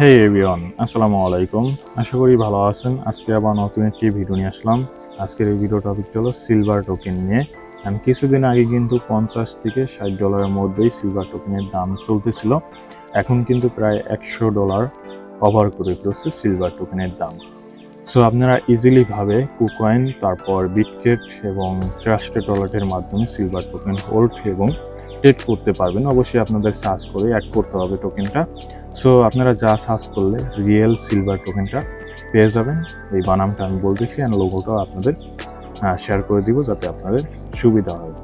হে everyone আসসালামু আলাইকুম। আশা করি ভালো আছেন। আজকে আবার নতুন একটি ভিডিও নিয়ে আসলাম। আজকের এই ভিডিও টপিক হলো সিলভার টোকেন নিয়ে। And কিছুদিন আগে কিন্তু পঞ্চাশ থেকে ষাট ডলারের মধ্যেই সিলভার টোকেনের দাম চলতেছিল। এখন কিন্তু প্রায় একশো ডলার কভার করে ফেলছে সিলভার টোকেনের দাম। সো আপনারা ইজিলি ভাবে কুকয়েন তারপর বিটকেট এবং ট্রাস্টেড ওয়ালেটের মাধ্যমে সিলভার টোকেন হোল্ড এবং ট্রেড করতে পারবেন। অবশ্যই আপনাদের সার্চ করে অ্যাড করতে হবে টোকেনটা সো আপনারা যা সার্চ করলে রিয়েল সিলভার টোকেনটা পেয়ে যাবেন। এই বানামটা আমি বলতেছি অ্যান্ড লোগোটাও আপনাদের শেয়ার করে দিব যাতে আপনাদের সুবিধা হয়।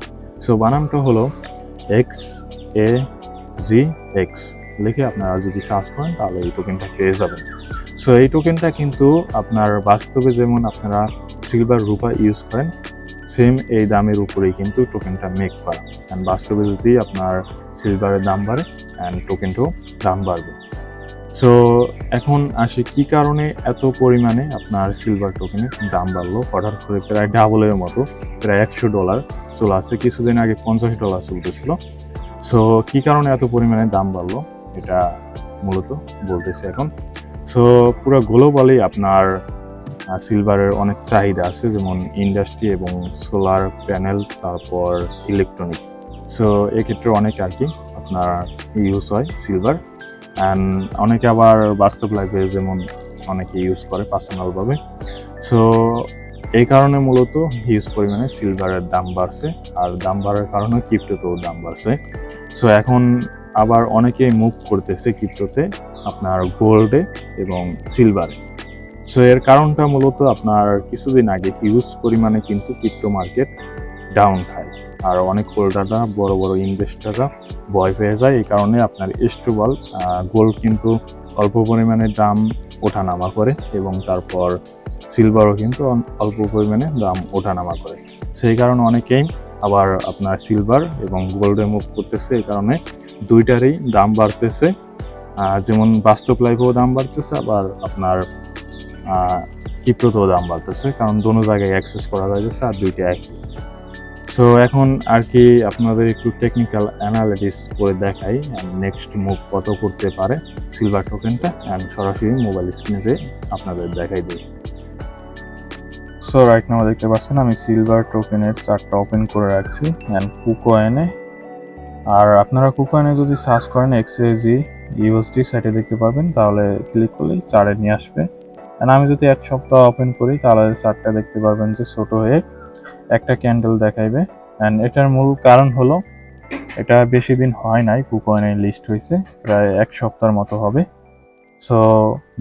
সো বানামটা হলো এক্স এ জি এক্স লিখে আপনারা যদি সার্চ করেন তাহলে এই টোকেনটা পেয়ে যাবেন। সো এই টোকেনটা কিন্তু আপনার বাস্তবে যেমন আপনারা সিলভার রূপা ইউজ করেন সেম এই দামের উপরেই কিন্তু টোকেনটা মেক করা। অ্যান্ড বাস্তবে যদি আপনার সিলভারের দাম বাড়ে অ্যান্ড টোকেনটাও দাম বাড়বে। সো এখন আসি কি কারণে এত পরিমাণে আপনার সিলভার টোকেনের দাম বাড়লো? হঠাৎ করে প্রায় ডাবলের মতো, প্রায় একশো ডলার চলে আসছে। কিছুদিন আগে পঞ্চাশ ডলার চলতেছিল সো কি কারণে এত পরিমাণে দাম বাড়লো? এটা মূলত বলতেছি এখন। সো পুরো গ্লোবালি আপনার সিলভারের অনেক চাহিদা আছে, যেমন ইন্ডাস্ট্রি এবং সোলার প্যানেল তারপর ইলেকট্রনিক সো এক্ষেত্রে অনেক আর কি আপনার ইউজ হয় সিলভার অ্যান্ড অনেকে আবার বাস্তব লাইফে যেমন অনেকে ইউজ করে পার্সোনালভাবে সো এই কারণে মূলত হিউজ পরিমাণে সিলভারের দাম বাড়ছে। আর দাম বাড়ার কারণে ক্রিপ্টোতেও দাম বাড়ছে। সো এখন আবার অনেকেই মুভ করতেছে ক্রিপ্টোতে আপনার গোল্ডে এবং সিলভারে সো এর কারণটা মূলত আপনার কিছুদিন আগে হিউজ পরিমাণে কিন্তু ক্রিপ্টো মার্কেট ডাউন খায় আর অনেক হোল্ডাররা বড় বড় ইনভেস্টাররা ভয় পেয়ে যায়, এই কারণে আপনার স্টেবল গোল্ড কিন্তু অল্প পরিমাণে দাম ওঠানামা করে এবং তারপর সিলভারও কিন্তু অল্প পরিমাণে দাম ওঠানামা করে। সেই কারণে অনেকেই আবার আপনার সিলভার এবং গোল্ডে মুভ করতেছে, এই কারণে দুইটারই দাম বাড়তেছে। যেমন বাস্তব লাইফেও দাম বাড়তেছে, আবার আপনার ক্রিপ্টোতেও দাম বাড়তেছে, কারণ দোনো জায়গায় অ্যাক্সেস করা যাচ্ছে আর দুইটা একই। সো এখন আর কি আপনাদের একটু টেকনিক্যাল অ্যানালিটিস করে দেখাই নেক্সট মুভ কত করতে পারে সিলভার টোকেনটা অ্যান্ড সরাসরি মোবাইল স্ক্রিনে আপনাদের দেখাই দিই। সো রাইট নাও দেখতে পাচ্ছেন, আমি সিলভার টোকেনের চারটা ওপেন করে রাখছি অ্যান্ড কুকয়েনে আর আপনারা কুকয়েনে যদি সার্চ করেন এক্সএজি ইউএসডি সাইটে দেখতে পাবেন তাহলে ক্লিক করলেই চারে নিয়ে আসবে। অ্যান্ড আমি যদি এক সপ্তাহ ওপেন করি, তাহলে চারটা দেখতে পারবেন যে ছোট হয়ে একটা ক্যান্ডেল দেখাইবে। অ্যান্ড এটার মূল কারণ হলো, এটা বেশি দিন হয় নাই কুকয়েনে লিস্ট হয়েছে প্রায় এক সপ্তাহের মতো হবে। সো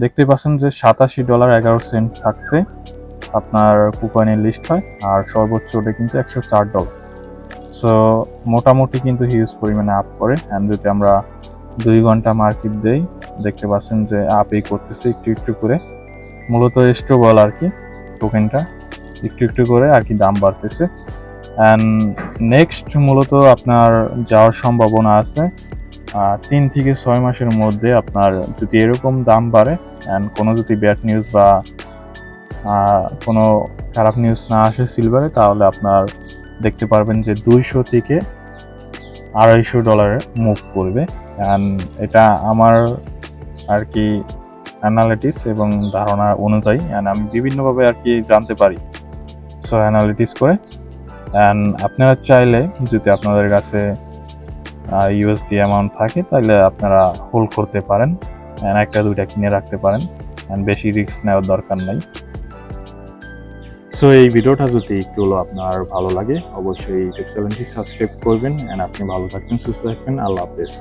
দেখতে পাচ্ছেন যে সাতাশি ডলার এগারো সেন্ট থাকতে আপনার কুকয়েনের লিস্ট হয়, আর সর্বোচ্চ ওটা কিন্তু একশো চার ডলার সো মোটামুটি কিন্তু হিউজ পরিমাণে আপ করে। অ্যান্ড যদি আমরা দুই ঘণ্টা মার্কেট দেই, দেখতে পাচ্ছেন যে আপই করতেছে একটু একটু করে। মূলত স্টোবল আর কি টোকেনটা একটু একটু করে আর কি দাম বাড়তেছে। অ্যান্ড নেক্সট মূলত আপনার যাওয়ার সম্ভাবনা আছে তিন থেকে ছয় মাসের মধ্যে আপনার যদি এরকম দাম বাড়ে অ্যান্ড কোনো যদি ব্যাড নিউজ বা কোনো খারাপ নিউজ না আসে সিলভারে তাহলে আপনার দেখতে পারবেন যে দুইশো থেকে আড়াইশো ডলারে মুভ করবে। অ্যান্ড এটা আমার আর কি অ্যানালিটিস এবং ধারণা অনুযায়ী অ্যান্ড আমি বিভিন্নভাবে আর কি জানতে পারি। সো অ্যানালিটিস করে। অ্যান্ড আপনারা চাইলে যদি আপনাদের কাছে ইউএসডি অ্যামাউন্ট থাকে তাহলে আপনারা হোল্ড করতে পারেন অ্যান্ড একটা, দুইটা কিনে রাখতে পারেন অ্যান্ড বেশি রিস্ক নেওয়ার দরকার নাই। সো এই ভিডিওটা যদি একটু হলো আপনার ভালো লাগে, অবশ্যই ইউটিউব চ্যানেলটি সাবস্ক্রাইব করবেন অ্যান্ড আপনি ভালো থাকবেন, সুস্থ থাকবেন, আল্লাহ হাফেজ।